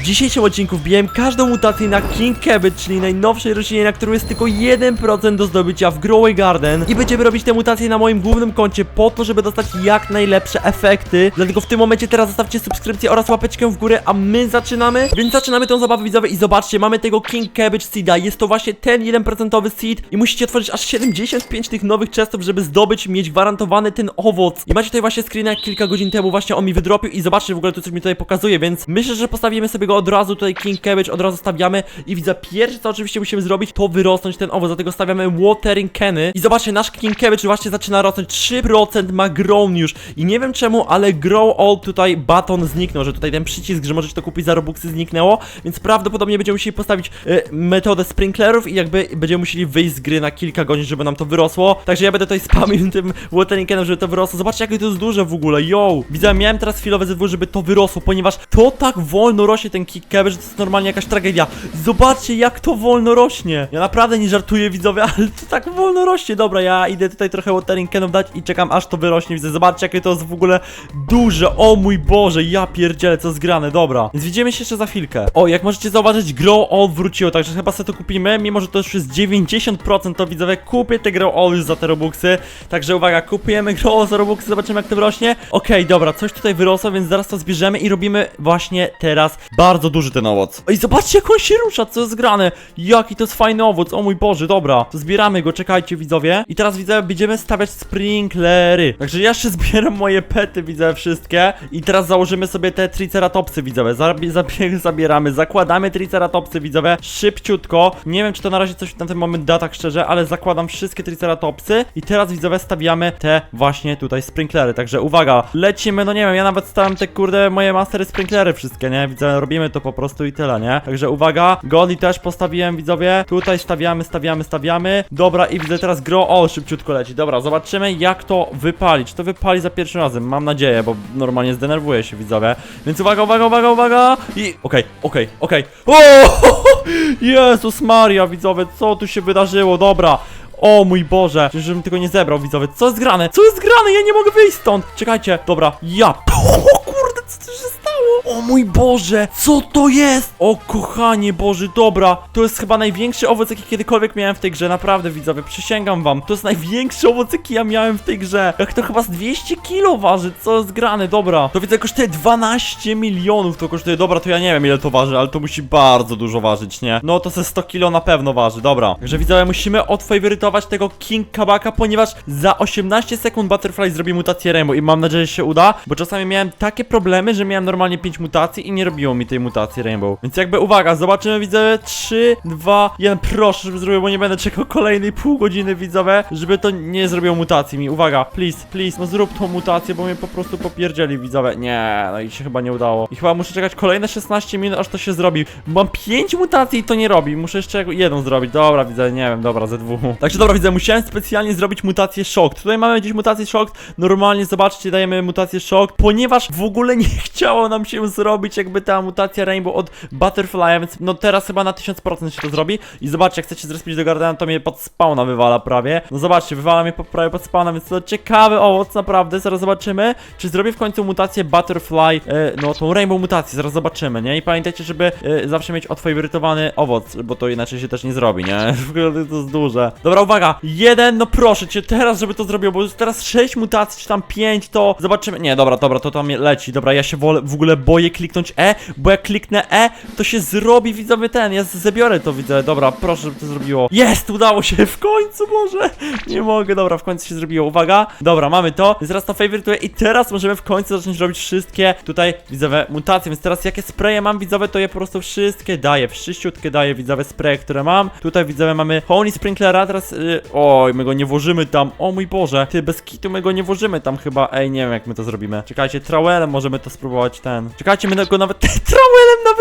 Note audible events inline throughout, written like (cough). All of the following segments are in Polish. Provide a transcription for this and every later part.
W dzisiejszym odcinku wbiłem każdą mutację na King Cabbage, czyli najnowszej roślinie, na którą jest tylko 1% do zdobycia w Growing Garden i będziemy robić te mutacje na moim głównym koncie po to, żeby dostać jak najlepsze efekty. Dlatego w tym momencie teraz zostawcie subskrypcję oraz łapeczkę w górę, a my zaczynamy. Więc zaczynamy tą zabawę widzowie i zobaczcie, mamy tego King Cabbage Seeda. Jest to właśnie ten 1% seed i musicie otworzyć aż 75 tych nowych chestów, żeby zdobyć, mieć gwarantowany ten owoc. I macie tutaj właśnie screena, kilka godzin temu właśnie on mi wydropił i zobaczcie w ogóle tu coś mi tutaj pokazuje, więc myślę, że postawimy sobie go od razu tutaj King Cabbage, od razu stawiamy i widzę pierwsze co oczywiście musimy zrobić to wyrosnąć ten owoc, dlatego stawiamy watering cany. I zobaczcie nasz King Cabbage właśnie zaczyna rosnąć. 3% ma grown już. I nie wiem czemu, ale grow all tutaj baton zniknął, że tutaj ten przycisk, że możecie to kupić za robuxy zniknęło, więc prawdopodobnie będziemy musieli postawić e, metodę sprinklerów i jakby będziemy musieli wyjść z gry na kilka godzin, żeby nam to wyrosło, także ja będę tutaj spamił tym watering canem, żeby to wyrosło, zobaczcie jakie to jest duże w ogóle, yo! Widzę, miałem teraz chwilowe ZW, żeby to wyrosło, ponieważ to tak wolno rośnie ten Cabbage, że to jest normalnie jakaś tragedia. Zobaczcie jak to wolno rośnie. Ja naprawdę nie żartuję widzowie, (laughs) ale to tak wolno rośnie. Dobra, ja idę tutaj trochę watering canów dać i czekam aż to wyrośnie. Widzę, zobaczcie jakie to jest w ogóle duże. O mój Boże, ja pierdzielę, co zgrane, dobra. Więc widzimy się jeszcze za chwilkę. O, jak możecie zauważyć, Grow All wróciło, także chyba sobie to kupimy, mimo że to już jest 90% to widzowie, kupię te Grow All już za te robuxy. Także uwaga, kupujemy Grow All za robuxy, zobaczymy jak to wyrośnie. Okej, dobra, coś tutaj wyrosło, więc zaraz to zbierzemy i robimy właśnie teraz bardzo duży ten owoc. Oj, zobaczcie jak on się rusza, co jest grane. Jaki to jest fajny owoc, o mój Boże, dobra. Zbieramy go, czekajcie widzowie. I teraz widzę, będziemy stawiać sprinklery. Także ja jeszcze (laughs) zbieram moje pety, widzę wszystkie. I teraz założymy sobie te triceratopsy widzowie. Zabi zabie (laughs) zabieramy, zakładamy triceratopsy widzowie. Szybciutko. Nie wiem, czy to na razie coś na ten moment da, tak szczerze, ale zakładam wszystkie triceratopsy. I teraz widzowie stawiamy te właśnie tutaj sprinklery. Także uwaga, lecimy, no nie wiem, ja nawet stawiam te kurde moje mastery sprinklery wszystkie, nie? Widzę, robimy to po prostu i tyle, nie? Także uwaga, Goli też postawiłem, widzowie. Tutaj stawiamy, stawiamy, stawiamy. Dobra, i widzę teraz gro. O, szybciutko leci. Dobra, zobaczymy, jak to wypali. Czy to wypali za pierwszym razem? Mam nadzieję, bo normalnie zdenerwuję się, widzowie. Więc uwaga, uwaga, uwaga, uwaga. I. Okej, okej, okej. O! (laughs) Jezus Maria, widzowie, co tu się wydarzyło? Dobra. O mój Boże, żebym tego nie zebrał, widzowie. Co jest grane? Co jest grane? Ja nie mogę wyjść stąd. Czekajcie, dobra. Ja. (laughs) Co tu się stało? O mój Boże, co to jest? O kochanie Boże, dobra. To jest chyba największy owoc, jaki kiedykolwiek miałem w tej grze. Naprawdę, widzowie, przysięgam wam. To jest największy owoc, jaki ja miałem w tej grze. Jak to chyba z 200 kilo waży, co jest grane, dobra. To widzę, kosztuje 12 milionów to kosztuje. Dobra, to ja nie wiem ile to waży, ale to musi bardzo dużo ważyć, nie? No to ze 100 kilo na pewno waży, dobra. Także widzowie, musimy odfaworytować tego King Kabaka, ponieważ za 18 sekund Butterfly zrobi mutację Rainbow i mam nadzieję, że się uda, bo czasami miałem takie problemy, że miałem normalnie 5 mutacji i nie robiło mi tej mutacji Rainbow. Więc jakby uwaga, zobaczymy widzowie 3, 2, 1, proszę, żeby zrobił, bo nie będę czekał kolejnej pół godziny widzowie, żeby to nie zrobiło mutacji mi. Uwaga, please, please, no zrób tą mutację, bo mnie po prostu popierdzieli widzowie. Nie, no i się chyba nie udało. I chyba muszę czekać kolejne 16 minut, aż to się zrobi. Mam 5 mutacji i to nie robi. Muszę jeszcze jedną zrobić. Dobra, widzę, nie wiem, dobra, ze dwóch. Także dobra, widzę, musiałem specjalnie zrobić mutację Shock. Tutaj mamy gdzieś mutację Shock. Normalnie, zobaczcie, dajemy mutację Shock, ponieważ w ogóle nie (laughs) chciało nam się zrobić jakby ta mutacja Rainbow od Butterfly, więc no teraz chyba na 1000% się to zrobi. I zobaczcie, jak chcecie zrespić do Gardena, to mnie pod spawna wywala prawie. No zobaczcie, wywala mnie prawie pod spawna, więc to ciekawy owoc, naprawdę. Zaraz zobaczymy, czy zrobię w końcu mutację Butterfly, e, no tą Rainbow mutację, zaraz zobaczymy, nie? I pamiętajcie, żeby e, zawsze mieć odfaworytowany owoc, bo to inaczej się też nie zrobi, nie? (laughs) W ogóle to jest duże. Dobra, uwaga, jeden, no proszę cię, teraz, żeby to zrobił, bo już teraz 6 mutacji, czy tam 5, to zobaczymy. Nie, dobra, dobra, to tam leci. Dobra, ja się wolę, w ogóle boję kliknąć E, bo jak kliknę E, to się zrobi widzowie ten. Ja zabiorę to, widzę. Dobra, proszę, żeby to zrobiło. Jest, udało się w końcu, Boże. Nie mogę, dobra, w końcu się zrobiło. Uwaga, dobra, mamy to. Teraz to faworytuję i teraz możemy w końcu zacząć robić wszystkie tutaj widzowe mutacje. Więc teraz jakie spraye mam widzowe, to je po prostu wszystkie daję. Wszyściutkie daję widzowe spraye, które mam. Tutaj widzowe mamy Honey Sprinklera, teraz. Yy, oj, my go nie włożymy tam. O mój Boże, ty bez kitu my go nie włożymy tam chyba. Ej, nie wiem jak my to zrobimy. Czekajcie, trowelem możemy to spróbować ten. Czekajcie, my go nawet (laughs) nawet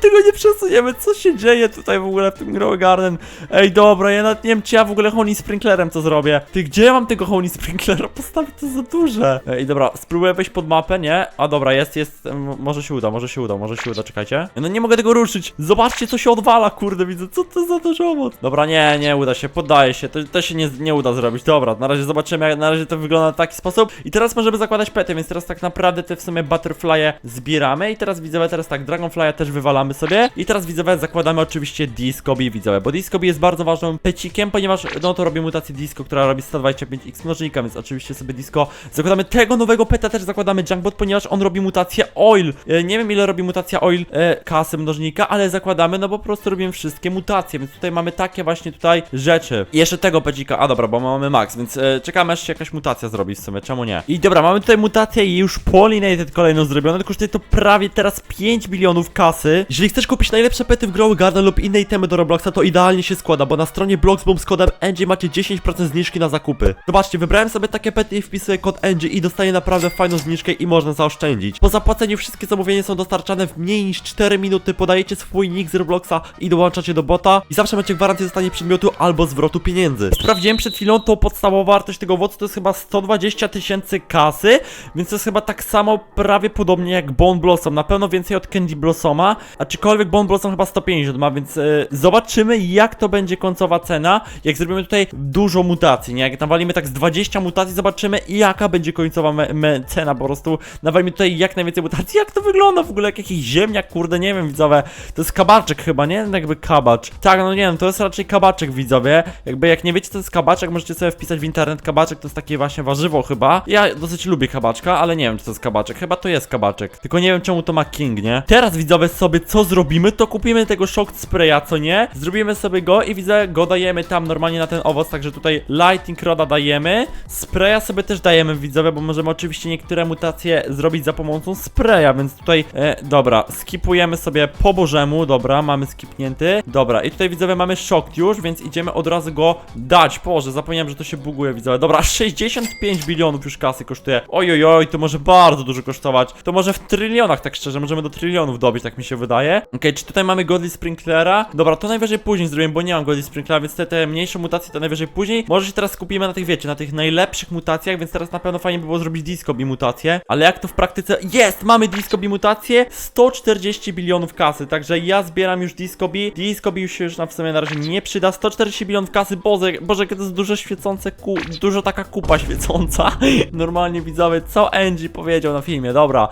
tego nie przesuniemy. Co się dzieje tutaj w ogóle w tym Grow Garden? Ej, dobra, ja nawet nie wiem, czy ja w ogóle Honey Sprinklerem to zrobię. Ty, gdzie ja mam tego Honey Sprinklera? (laughs) Postawić to za duże. Ej, dobra, spróbuję wejść pod mapę, nie? A dobra, jest, jest, m- może się uda, może się uda, może się uda, czekajcie. No nie mogę tego ruszyć. Zobaczcie, co się odwala, kurde, widzę. Co to za duży owoc? Dobra, nie, nie uda się, poddaję się. To, to się nie, nie uda zrobić. Dobra, na razie zobaczymy, jak na razie to wygląda w taki sposób. I teraz możemy zakładać pety, więc teraz tak naprawdę te w sumie butterfly'e zbieramy. i teraz widzowie, teraz tak, Dragonfly'a też wywalamy sobie i teraz widzowie zakładamy oczywiście Discobi widzowie, bo Discobi jest bardzo ważnym pecikiem, ponieważ no to robi mutację Disco, która robi 125x mnożnika, więc oczywiście sobie Disco zakładamy tego nowego peta też zakładamy Junkbot, ponieważ on robi mutację Oil. E, nie wiem ile robi mutacja Oil e, kasy mnożnika, ale zakładamy, no bo po prostu robimy wszystkie mutacje, więc tutaj mamy takie właśnie tutaj rzeczy. I jeszcze tego pecika, a dobra, bo mamy max, więc e, czekamy aż się jakaś mutacja zrobi w sumie, czemu nie? I dobra, mamy tutaj mutację i już Pollinated kolejną zrobione, tylko kosztuje to prawie teraz 5 milionów kasy. Jeżeli chcesz kupić najlepsze pety w Grow Garden lub inne itemy do Robloxa, to idealnie się składa, bo na stronie Bloxboom z kodem NG macie 10% zniżki na zakupy. Zobaczcie, wybrałem sobie takie pety i wpisuję kod NG i dostaję naprawdę fajną zniżkę i można zaoszczędzić. Po zapłaceniu wszystkie zamówienia są dostarczane w mniej niż 4 minuty, podajecie swój nick z Robloxa i dołączacie do bota i zawsze macie gwarancję dostania przedmiotu albo zwrotu pieniędzy. Sprawdziłem przed chwilą, to podstawowa wartość tego owocu to jest chyba 120 tysięcy kasy, więc to jest chyba tak samo prawie podobnie jak Bone Blossom, na pewno więcej od Candy Blossoma, aczkolwiek Bone Blossom chyba 150 ma, więc e, zobaczymy jak to będzie końcowa cena, jak zrobimy tutaj dużo mutacji, nie? Jak nawalimy tak z 20 mutacji, zobaczymy jaka będzie końcowa me, me cena, po prostu. Nawalimy tutaj jak najwięcej mutacji, jak to wygląda w ogóle, jak jakiś ziemniak, kurde, nie wiem widzowie, to jest kabaczek chyba, nie? Jakby kabacz, tak, no nie wiem, to jest raczej kabaczek widzowie, jakby jak nie wiecie to jest kabaczek, możecie sobie wpisać w internet, kabaczek. To jest takie właśnie warzywo chyba, ja dosyć lubię kabaczka, ale nie wiem czy to jest kabaczek, chyba to jest kabaczek, tylko nie wiem czemu to ma king, nie? Teraz widzowie sobie co zrobimy, to kupimy tego shock spraya, co nie? Zrobimy sobie go i widzę, go dajemy tam normalnie na ten owoc, także tutaj lightning roda dajemy, spraya sobie też dajemy widzowie, bo możemy oczywiście niektóre mutacje zrobić za pomocą spraya, więc tutaj, e, dobra, skipujemy sobie po bożemu, dobra, mamy skipnięty, dobra, i tutaj widzowie mamy shock już, więc idziemy od razu go dać, Boże, zapomniałem, że to się buguje widzowie, dobra, 65 bilionów już kasy kosztuje, oj, oj, oj, to może bardzo dużo kosztować, to może w trylionach, tak szczerze, możemy do trylionów dobić, tak mi się wydaje, okej, czy tutaj mamy Godly Sprinklera, dobra, to najwyżej później zrobimy, bo nie mam Godly Sprinklera, więc te, te mniejsze mutacje to najwyżej później, może się teraz skupimy na tych, wiecie, na tych najlepszych mutacjach, więc teraz na pewno fajnie by było zrobić Disco mutację, ale jak to w praktyce, jest, mamy Disco mutację, 140 bilionów kasy, także ja zbieram już Disco Bee, Disco Bee już już na w sumie na razie nie przyda, 140 bilionów kasy, Boże, Boże, to jest dużo świecące ku, dużo taka kupa świecąca, (laughs) normalnie widzowie, co Angie powiedział na filmie, dobra,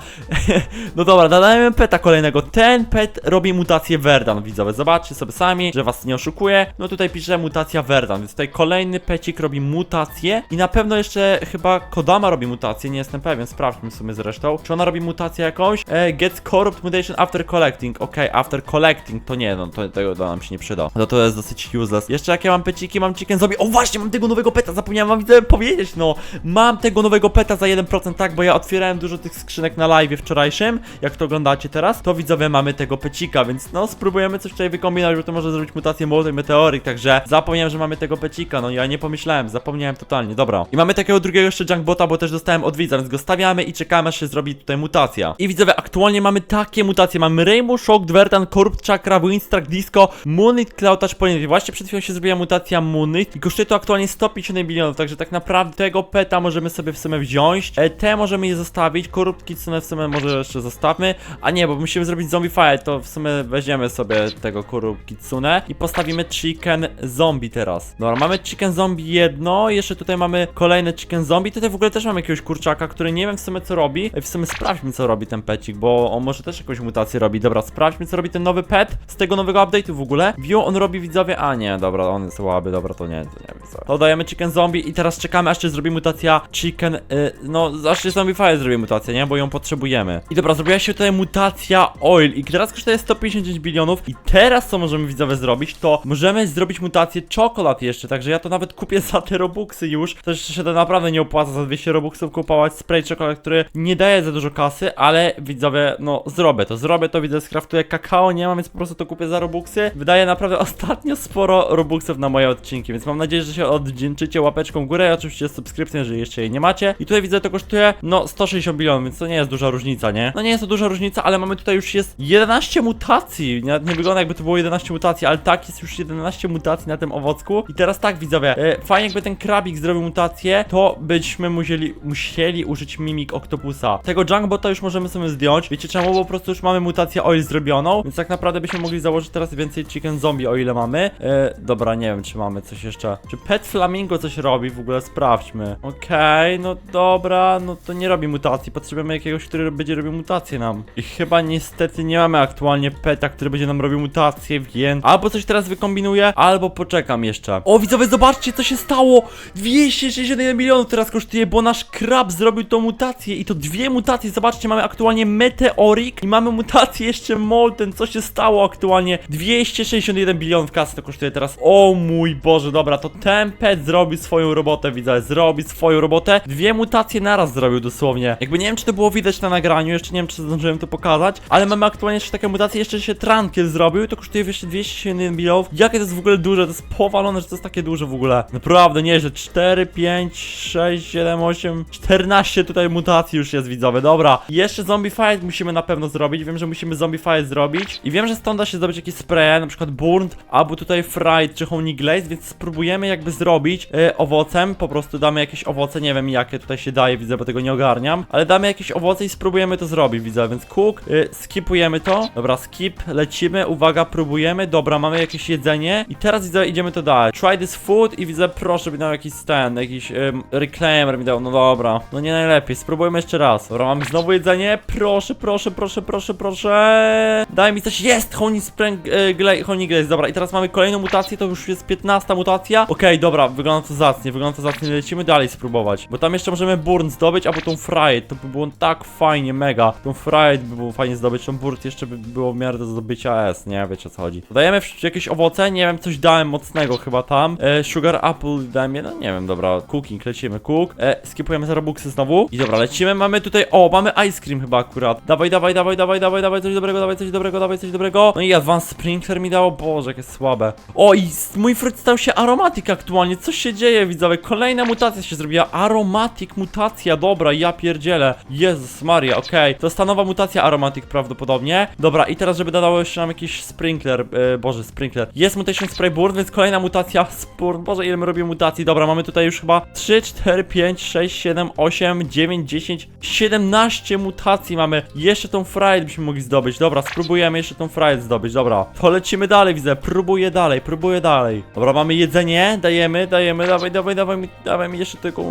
(laughs) no dobra, dodajemy peta kolejnego, ten pet robi mutację Verdan, widzowie, zobaczcie sobie sami, że was nie oszukuję, no tutaj pisze mutacja Verdan, więc tutaj kolejny pecik robi mutację i na pewno jeszcze chyba Kodama robi mutację, nie jestem pewien, sprawdźmy w sumie zresztą, czy ona robi mutację jakąś, e, gets corrupt mutation after collecting, okej, after collecting, to nie, no to tego nam się nie przyda, no to jest dosyć useless, jeszcze jakie mam peciki, mam chicken zombie, o właśnie, mam tego nowego peta, zapomniałem wam powiedzieć, no, mam tego nowego peta za 1%, tak, bo ja otwierałem dużo tych skrzynek na live wczorajszym, jak to oglądacie teraz, to widzowie mamy tego pecika, więc no, spróbujemy coś tutaj wykombinować, bo to może zrobić mutację młodej meteorik, także zapomniałem, że mamy tego pecika, no ja nie pomyślałem, zapomniałem totalnie, dobra. I mamy takiego drugiego jeszcze junkbota, bo też dostałem od widza, więc go stawiamy i czekamy, aż się zrobi tutaj mutacja. I widzowie, aktualnie mamy takie mutacje, mamy Rainbow Shock, Dwertan, Corrupt Chakra, Winstruck, Disco, Moonlit, Cloud Touch. Właśnie przed chwilą się zrobiła mutacja Moonlit i kosztuje to aktualnie 150 milionów, także tak naprawdę tego peta możemy sobie w sumie wziąć, e, te możemy je zostawić, Corrupt Kitsune w sumie może jeszcze zostawmy, a nie, bo musimy zrobić Zombie Fire, to w sumie weźmiemy sobie tego Corrupt Kitsune i postawimy Chicken Zombie teraz. Dobra, mamy Chicken Zombie jedno, jeszcze tutaj mamy kolejne Chicken Zombie, tutaj w ogóle też mamy jakiegoś kurczaka, który nie wiem w sumie co robi, w sumie sprawdźmy co robi ten pecik, bo on może też jakąś mutację robi, dobra, sprawdźmy co robi ten nowy pet z tego nowego update'u w ogóle, View on robi widzowie, a nie, dobra, on jest słaby, dobra, to nie, to nie. To dajemy Chicken Zombie i teraz czekamy aż się zrobi mutacja Chicken, y, no, aż się Zombie Fire zrobi mutację, nie, bo ją potrzebujemy. I dobra, zrobiła się tutaj mutacja Oil i teraz kosztuje 159 bilionów i teraz co możemy widzowie zrobić, to możemy zrobić mutację czekolad jeszcze, także ja to nawet kupię za te robuxy już, też się to naprawdę nie opłaca za 200 robuxów kupować spray czekolad, który nie daje za dużo kasy, ale widzowie, no zrobię to, zrobię to, widzę, skraftuję kakao, nie mam, więc po prostu to kupię za robuxy. Wydaje naprawdę (laughs) ostatnio sporo robuxów na moje odcinki, więc mam nadzieję, że się oddzięczycie łapeczką w górę oczywiście subskrypcją, jeżeli jeszcze jej nie macie. I tutaj widzę, to kosztuje, no 160 bilionów, więc to nie jest duża różnica, nie? No nie jest to duża różnica, ale mamy tutaj już jest 11 mutacji, nie, nie wygląda jakby to było 11 mutacji, ale tak, jest już 11 mutacji na tym owocku. I teraz tak, widzowie, e, fajnie jakby ten krabik zrobił mutację, to byśmy musieli, musieli użyć mimik Octopusa. Tego Junkbota już możemy sobie zdjąć, wiecie czemu? Bo po prostu już mamy mutację oil zrobioną, więc tak naprawdę byśmy mogli założyć teraz więcej chicken zombie, o ile mamy. E, dobra, nie wiem, czy mamy coś jeszcze. Czy Pet Flamingo coś robi? W ogóle sprawdźmy. Okej, no dobra, no to nie robi mutacji, potrzebujemy jakiegoś, który będzie robił mutację. nam. I chyba niestety nie mamy aktualnie peta, który będzie nam robił mutacje, więc albo coś teraz wykombinuję, albo poczekam jeszcze. O widzowie, zobaczcie co się stało! 261 milionów teraz kosztuje, bo nasz krab zrobił tą mutację i to dwie mutacje. Zobaczcie, mamy aktualnie Meteorik i mamy mutację jeszcze Molten. Co się stało aktualnie? 261 bilionów kasy to kosztuje teraz. O mój Boże, dobra, to ten pet zrobił swoją robotę, widzowie, zrobi swoją robotę. Dwie mutacje naraz zrobił dosłownie. Jakby nie wiem, czy to było widać na nagraniu, jeszcze nie wiem, czy zdążyłem to pokazać, ale mamy aktualnie jeszcze takie mutacje, jeszcze się Trankiel zrobił, to kosztuje jeszcze 261 bilionów. Jakie to jest w ogóle duże, to jest powalone, że to jest takie duże w ogóle. Naprawdę nieźle, 4, 5, 6, 7, 8, 14 tutaj mutacji już jest, widzowie, dobra. Jeszcze zombie fight musimy na pewno zrobić, wiem, że musimy zombie fight zrobić i wiem, że stąd da się zdobyć jakieś spraye, na przykład burnt, albo tutaj fried czy honey glaze, więc spróbujemy jakby zrobić e, owocem, po prostu damy jakieś owoce, nie wiem jakie tutaj się daje, widzę, bo tego nie ogarniam, ale damy jakieś owoce i spróbujemy to zrobić, widzę, więc cook, e, skipujemy to, dobra, skip, lecimy, uwaga, próbujemy, dobra, mamy jakieś jedzenie. I teraz widzę, idziemy to dalej, try this food i widzę, proszę, by dał jakiś stand, jakiś um, reclaimer mi dał, no dobra, no nie najlepiej, spróbujemy jeszcze raz, dobra, mamy znowu jedzenie, proszę, proszę, proszę, proszę, proszę, daj mi coś, jest, honey spring, gla- honey glaze, dobra, i teraz mamy kolejną mutację, to już jest 15 mutacja, okej, dobra, wygląda to zacnie, wygląda to zacnie, lecimy dalej spróbować, bo tam jeszcze możemy burn zdobyć, albo tą fried, to by było tak fajnie, mega, tą fried by było fajnie zdobyć, tą burn jeszcze by było w miarę do zdobycia S, nie, wiecie o co chodzi. Dajemy jakieś owoce, nie wiem, coś dałem mocnego chyba tam, e, sugar apple dałem no nie wiem, dobra, cooking, lecimy, cook, e, skipujemy za robuxy znowu. I dobra, lecimy, mamy tutaj, o, mamy ice cream chyba akurat, dawaj, dawaj, dawaj, dawaj, dawaj, dawaj, coś dobrego, dawaj coś dobrego, dawaj coś dobrego, no i advanced sprinkler mi dało, boże, jakie słabe. O, i mój fruit stał się aromatic aktualnie, co się dzieje, widzowie, kolejna mutacja się zrobiła, aromatic mutacja, dobra, ja pierdzielę, Jezus Maria, okej, to jest ta nowa mutacja aromatic prawdopodobnie, dobra, i teraz, żeby dodało jeszcze nam jakiś sprinkler, e, boże, sprinkler, jest mutation spray burn, więc kolejna mutacja, spurn, boże, ile my robimy mutacji, dobra, mamy tutaj już chyba 3, 4, 5, 6, 7, 8, 9, 10, 17 mutacji mamy, jeszcze tą fried byśmy mogli zdobyć, dobra, spróbujemy jeszcze tą fried zdobyć, dobra, to lecimy dalej, widzę, próbuję dalej, próbuję dalej, dobra, mamy jedzenie, dajemy, dajemy, dawaj, dawaj, dawaj, mi- dawaj mi jeszcze tylko,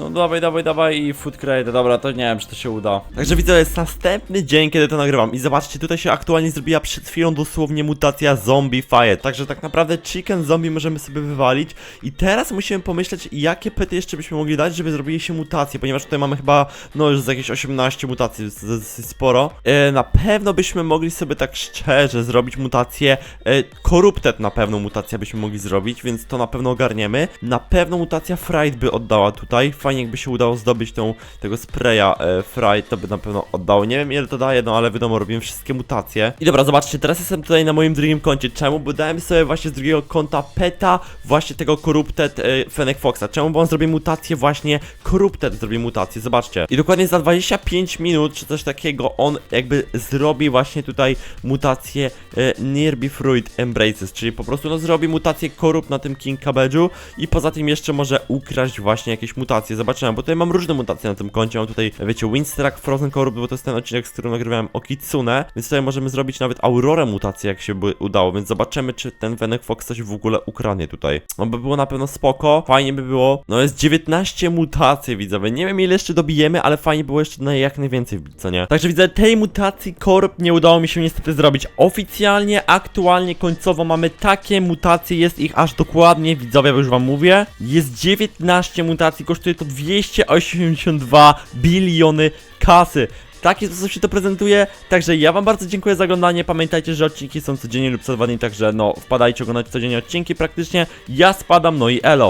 no dawaj, dawaj, dawaj i food crate, dobra, to nie wiem, czy to się uda. Także widzę, jest następny dzień, kiedy to nagrywam. I zobaczcie, tutaj się aktualnie zrobiła przed chwilą dosłownie mutacja zombie fire, także tak naprawdę chicken zombie możemy sobie wywalić. I teraz musimy pomyśleć, jakie pety jeszcze byśmy mogli dać, żeby zrobili się mutacje, ponieważ tutaj mamy chyba, no już z jakieś 18 mutacji, dosyć sporo. E, na pewno byśmy mogli sobie tak szczerze zrobić mutację, e, corrupted na pewno mutację byśmy mogli zrobić, więc to na pewno ogarniemy. Na pewno mutacja fried by oddała tutaj, jakby się udało zdobyć tą, tego spraya e, fried, to by na pewno oddało. Nie wiem ile to daje, no ale wiadomo, robimy wszystkie mutacje. I dobra, zobaczcie, teraz jestem tutaj na moim drugim koncie. Czemu? Bo dałem sobie właśnie z drugiego konta peta właśnie tego corrupted e, Fennec Foxa. Czemu? Bo on zrobi mutację właśnie corrupted zrobi mutację, zobaczcie. I dokładnie za 25 minut, czy coś takiego, on jakby zrobi właśnie tutaj mutację e, Nearby Fruit Embraces, czyli po prostu no zrobi mutację korup na tym King Cabbage'u i poza tym jeszcze może ukraść właśnie jakieś mutacje. Zobaczymy, bo tutaj mam różne mutacje na tym koncie. Mam tutaj, wiecie, Winstruck Frozen Korup, bo to jest ten odcinek, z którym nagrywałem o Kitsune, więc tutaj możemy zrobić nawet Aurorę mutację, jak się by udało, więc zobaczymy, czy ten Venek Fox coś w ogóle ukradnie tutaj. No by było na pewno spoko, fajnie by było. No jest 19 mutacji, widzowie. Nie wiem ile jeszcze dobijemy, ale fajnie było jeszcze na jak najwięcej wbić, co nie? Także widzę, tej mutacji Korup nie udało mi się niestety zrobić oficjalnie, aktualnie, końcowo mamy takie mutacje, jest ich aż dokładnie, widzowie, już wam mówię. Jest 19 mutacji, kosztuje to 282 biliony kasy. W taki sposób się to prezentuje, także ja wam bardzo dziękuję za oglądanie, pamiętajcie, że odcinki są codziennie lub co dwa dni, także no wpadajcie oglądać codziennie odcinki praktycznie, ja spadam, no i elo.